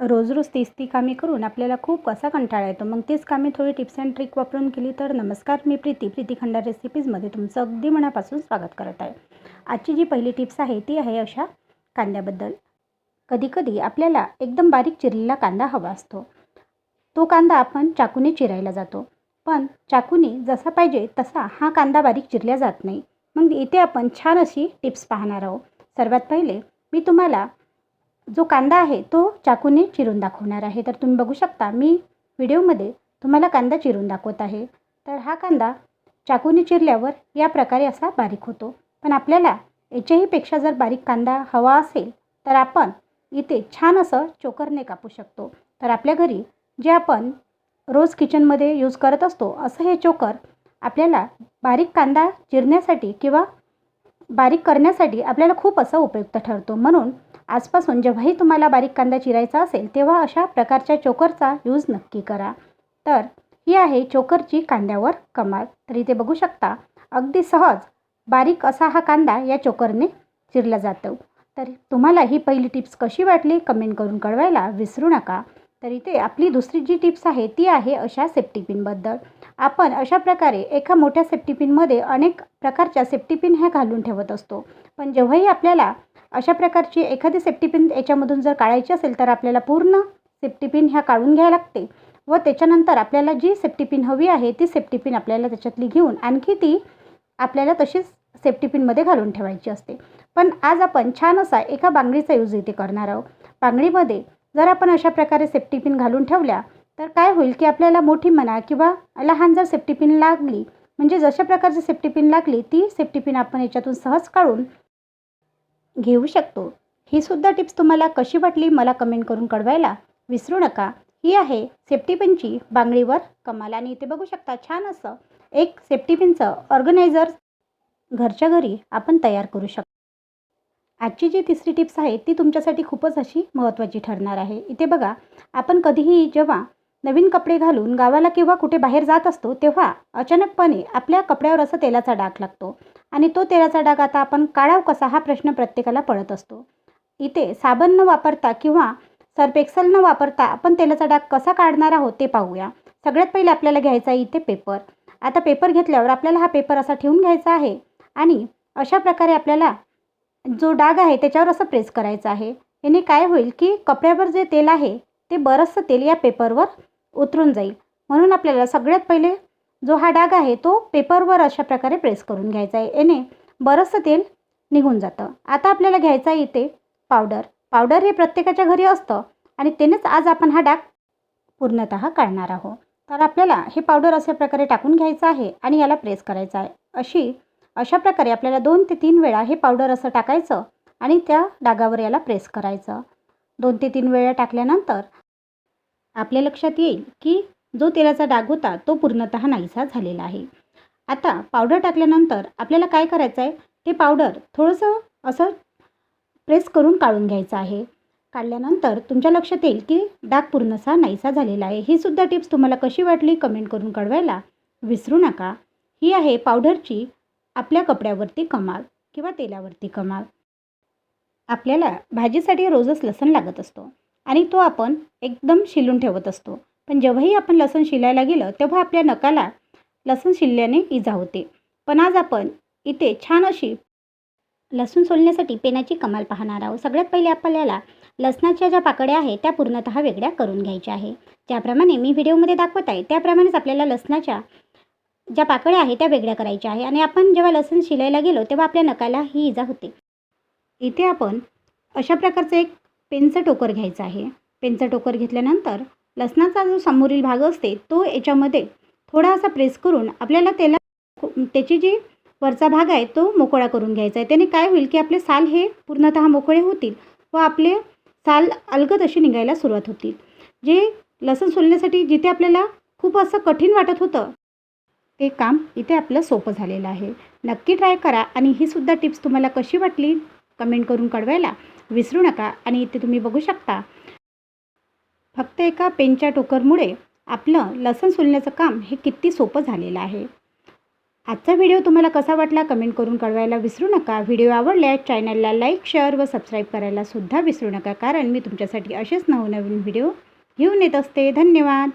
रोज रोज तीच ती कामे करून आपल्याला खूप कसा कंटाळा येतो. मग तीच कामे थोडी टिप्स अँड ट्रिक वापरून केली तर नमस्कार मी प्रीती. प्रीती खंडार रेसिपीजमध्ये तुमचं अगदी मनापासून स्वागत करत आहे. आजची जी पहिली टिप्स आहे ती आहे अशा कांद्याबद्दल. कधीकधी आपल्याला एकदम बारीक चिरलेला कांदा हवा असतो. तो कांदा आपण चाकूने चिरायला जातो. पण चाकूने जसा पाहिजे तसा हा कांदा बारीक चिरला जात नाही. मग इथे आपण छान अशी टिप्स पाहणार आहोत. सर्वात पहिले मी तुम्हाला जो कांदा आहे तो चाकूने चिरून दाखवणार आहे. तर तुम्ही बघू शकता मी व्हिडिओमध्ये तुम्हाला कांदा चिरून दाखवत आहे. तर हा कांदा चाकूने चिरल्यावर या प्रकारे असा बारीक होतो. पण आपल्याला याच्याहीपेक्षा जर बारीक कांदा हवा असेल तर आपण इथे छान असं चोकरने कापू शकतो. तर आपल्या घरी जे आपण रोज किचनमध्ये यूज करत असतो असं हे चोकर आपल्याला बारीक कांदा चिरण्यासाठी किंवा बारीक करण्यासाठी आपल्याला खूप असं उपयुक्त ठरतो. म्हणून आजपासून जेव्हाही तुम्हाला बारीक कांदा चिरायचा असेल तेव्हा अशा प्रकारच्या चोकरचा यूज नक्की करा. तर ही आहे चोकरची कांद्यावर कमाल. तर इथे बघू शकता अगदी सहज बारीक असा हा कांदा या चोकरने चिरला जातो. तर तुम्हाला ही पहिली टिप्स कशी वाटली कमेंट करून कळवायला विसरू नका. तर इथे आपली दुसरी जी टिप्स आहे ती आहे अशा सेफ्टी पिनबद्दल आपण अशा प्रकारे एका मोठ्या सेफ्टी पिनमध्ये अनेक प्रकारच्या सेफ्टी पिन ह्या घालून ठेवत असतो. पण जेव्हाही आपल्याला अशा प्रकारची एखादी सेफ्टी पिन याच्यामधून जर काढायची असेल तर आपल्याला पूर्ण सेफ्टी पिन ह्या काढून घ्यायला लागते. व त्याच्यानंतर आपल्याला जी सेफ्टी पिन हवी आहे ती सेफ्टी पिन आपल्याला त्याच्यातली घेऊन आणखी ती आपल्याला तशीच सेफ्टी पिनमध्ये घालून ठेवायची असते. पण आज आपण छान असा एका बांगडीचा यूज इथे करणार आहोत. बांगडीमध्ये जर आपण अशा प्रकारे सेफ्टी पिन घालून ठेवल्या तर काय होईल की आपल्याला मोठी म्हणा किंवा लहान जर सेफ्टी पिन लागली म्हणजे जशा प्रकारची सेफ्टी पिन लागली ती सेफ्टी पिन आपण याच्यातून सहज काढून घेऊ शकतो. ही सुद्धा टिप्स तुम्हाला कशी वाटली मला कमेंट करून कळवायला विसरू नका. ही आहे सेफ्टी पिनची बांगडीवर कमाल आणि इथे बघू शकता छान असं एक सेफ्टी पिनचं ऑर्गनायझर घरच्या घरी आपण तयार करू शकतो. आजची जी तिसरी टिप्स आहे ती तुमच्यासाठी खूपच अशी महत्त्वाची ठरणार आहे. इथे बघा आपण कधीही जेव्हा नवीन कपडे घालून गावाला किंवा कुठे बाहेर जात असतो तेव्हा अचानकपणे आपल्या कपड्यावर असं तेलाचा डाग लागतो. आणि तो तेलाचा डाग आता आपण काढाव कसा हा प्रश्न प्रत्येकाला पडत असतो. इथे साबण न वापरता किंवा सर्फ एक्सेल न वापरता आपण तेलाचा डाग कसा काढणार आहोत ते पाहूया. सगळ्यात पहिले आपल्याला घ्यायचा आहे इथे पेपर. आता पेपर घेतल्यावर आपल्याला हा पेपर असा ठेवून घ्यायचा आहे. आणि अशा प्रकारे आपल्याला जो डाग आहे त्याच्यावर असं प्रेस करायचं आहे. याने काय होईल की कपड्यावर जे तेल आहे ते बरंचसं तेल या पेपरवर उतरून जाईल. म्हणून आपल्याला सगळ्यात पहिले जो हा डाग आहे तो पेपरवर अशा प्रकारे प्रेस करून घ्यायचा आहे. याने बरंचसं तेल निघून जातं. आता आपल्याला घ्यायचं आहे इथे पावडर. पावडर हे प्रत्येकाच्या घरी असतं आणि त्यानेच आज आपण हा डाग पूर्णत काढणार आहोत. तर आपल्याला हे पावडर अशा प्रकारे टाकून घ्यायचं आहे आणि याला प्रेस करायचं आहे. अशी अशा प्रकारे आपल्याला दोन ते तीन वेळा हे पावडर असं टाकायचं आणि त्या डागावर याला प्रेस करायचं. दोन ते तीन वेळा टाकल्यानंतर आपल्या लक्षात येईल की जो तेलाचा डाग होता तो पूर्णत नाहीसा झालेला आहे. आता पावडर टाकल्यानंतर आपल्याला काय करायचं आहे ते पावडर थोडंसं असं प्रेस करून काढून घ्यायचं आहे. काढल्यानंतर तुमच्या लक्षात येईल की डाग पूर्णसा नाहीसा झालेला आहे. ही सुद्धा टिप्स तुम्हाला कशी वाटली? कमेंट करून कळवायला विसरू नका. ही आहे पावडरची आपल्या कपड्यावरती कमाल किंवा तेलावरती कमाल. आपल्याला भाजीसाठी रोजच लसण लागत असतो आणि तो आपण एकदम शिलून ठेवत असतो. पण जेव्हाही आपण लसण शिलायला गेलं तेव्हा आपल्या नकाला लसूण शिलल्याने इजा होते. पण आज आपण इथे छान अशी लसूण सोलण्यासाठी पेनाची कमाल पाहणार आहोत. सगळ्यात पहिले आपल्याला लसणाच्या ज्या पाकड्या आहेत त्या पूर्णतः वेगळ्या करून घ्यायच्या आहे. ज्याप्रमाणे मी व्हिडिओमध्ये दाखवत आहे त्याप्रमाणेच आपल्याला लसणाच्या ज्या पाकळ्या आहेत त्या वेगळ्या करायच्या आहे. आणि आपण जेव्हा लसूण शिलायला गेलो तेव्हा आपल्या नकाला ही इजा होते. इथे आपण अशा प्रकारचं एक पेनचं टोकर घ्यायचं आहे. पेनचं टोकर घेतल्यानंतर लसणाचा जो समोरील भाग असते तो याच्यामध्ये थोडा असा प्रेस करून आपल्याला त्याला त्याची जी वरचा भाग आहे तो मोकळा करून घ्यायचा आहे. त्याने काय होईल की आपले साल हे पूर्णतः मोकळे होतील व आपले साल अलगद अशी निघायला सुरुवात होतील. जे लसण सोलण्यासाठी जिथे आपल्याला खूप असं कठीण वाटत होतं ते काम इथे आपलं सोपं झालेलं आहे. नक्की ट्राय करा आणि ही सुद्धा टिप्स तुम्हाला कशी वाटली? कमेंट करून कळवायला विसरू नका आणि इथे तुम्ही बघू शकता. फक्त एका पेनच्या टोकरमुळे आपलं लसण सोलण्याचं काम हे किती सोपं झालेलं आहे. आजचा व्हिडिओ तुम्हाला कसा वाटला कमेंट करून कळवायला विसरू नका. व्हिडिओ आवडल्यास चॅनलला लाईक शेअर व सबस्क्राईब करायला सुद्धा विसरू नका. कारण मी तुमच्यासाठी असेच नवनवीन व्हिडिओ घेऊन येत असते. धन्यवाद!